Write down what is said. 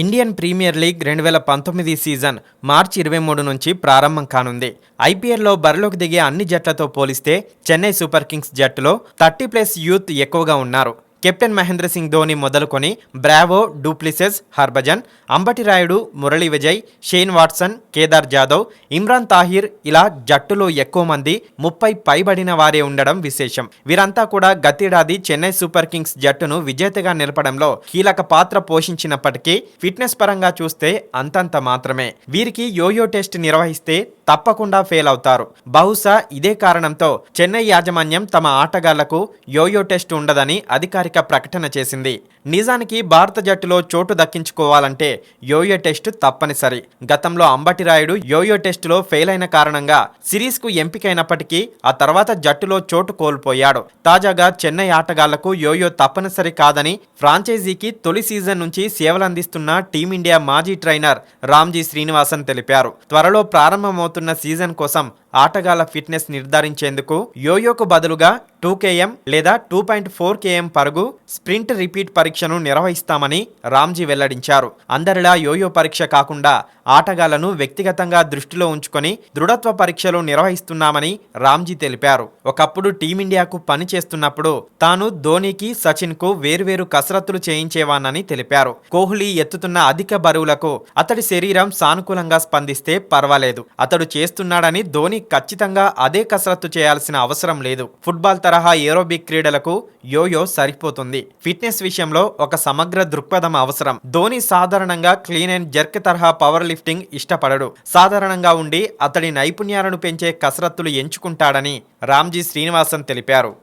Indian premier league రెండు వేల పంతొమ్మిది సీజన్ మార్చి ఇరవై మూడు నుంచి ప్రారంభం కానుంది. ఐపీఎల్లో బరిలోకి దిగే అన్ని జట్లతో పోలిస్తే చెన్నై సూపర్ కింగ్స్ జట్టులో థర్టీ ప్లస్ యూత్ ఎక్కువగా ఉన్నారు. కెప్టెన్ మహేంద్ర సింగ్ ధోని మొదలుకొని Bravo Du Plessis Harbhajan Ambati Rayudu Murali Vijay Shane Watson Kedar Jadhav Imran Tahir ఇలా జట్టులో ఎక్కువ మంది ముప్పై పైబడిన వారే ఉండడం విశేషం. వీరంతా కూడా గతేడాది చెన్నై సూపర్ కింగ్స్ జట్టును విజేతగా నిలపడంలో కీలక పాత్ర పోషించినప్పటికీ ఫిట్నెస్ పరంగా చూస్తే అంతంత మాత్రమే. వీరికి యోయో టెస్ట్ నిర్వహిస్తే తప్పకుండా ఫెయిల్ అవుతారు. బహుశా ఇదే కారణంతో చెన్నై యాజమాన్యం తమ ఆటగాళ్ళకు యోయో టెస్ట్ ఉండదని అధికారిక ప్రకటన చేసింది. నిజానికి భారత జట్టులో చోటు దక్కించుకోవాలంటే యోయో టెస్ట్ తప్పనిసరి. గతంలో అంబటి రాయుడు యోయో టెస్టులో ఫెయిల్ అయిన కారణంగా సిరీస్కు ఎంపికైనప్పటికీ ఆ తర్వాత జట్టులో చోటు కోల్పోయాడు. తాజాగా చెన్నై ఆటగాళ్ళకు యోయో తప్పనిసరి కాదని ఫ్రాంచైజీకి తొలి సీజన్ నుంచి సేవలందిస్తున్న టీమిండియా మాజీ ట్రైనర్ రామ్జీ శ్రీనివాసన్ తెలిపారు. త్వరలో ప్రారంభమవుతున్న సీజన్ కోసం ఆటగాళ్ళ ఫిట్నెస్ నిర్ధారించేందుకు యోయోకు బదులుగా టూ కేఎం లేదా టూ పాయింట్ ఫోర్ కేఎం పరుగు స్ప్రింట్ రిపీట్ పరీక్షను నిర్వహిస్తామని రామ్జీ వెల్లడించారు. అందరిలా యోయో పరీక్ష కాకుండా ఆటగాళ్ళను వ్యక్తిగతంగా దృష్టిలో ఉంచుకొని దృఢత్వ పరీక్షలు నిర్వహిస్తున్నామని రామ్జీ తెలిపారు. ఒకప్పుడు టీమిండియాకు పని చేస్తున్నప్పుడు తాను ధోనికి సచిన్కు వేర్వేరు కసరత్తులు చేయించేవానని తెలిపారు. కోహ్లీ ఎత్తుతున్న అధిక బరువులకు అతడి శరీరం సానుకూలంగా స్పందిస్తే పర్వాలేదు. అతడు చేస్తున్నాడని ధోని ఖచ్చితంగా అదే కసరత్తు చేయాల్సిన అవసరం లేదు. ఫుట్బాల్ తరహా ఏరోబిక్ క్రీడలకు యోయో సరిపోతుంది. ఫిట్నెస్ విషయంలో ఒక సమగ్ర దృక్పథం అవసరం. ధోని సాధారణంగా క్లీన్ అండ్ జర్క్ తరహా పవర్ లిఫ్టింగ్ ఇష్టపడడు. సాధారణంగా ఉండి అతడి నైపుణ్యాలను పెంచే కసరత్తులు ఎంచుకుంటాడని రామ్జీ శ్రీనివాసన్ తెలిపారు.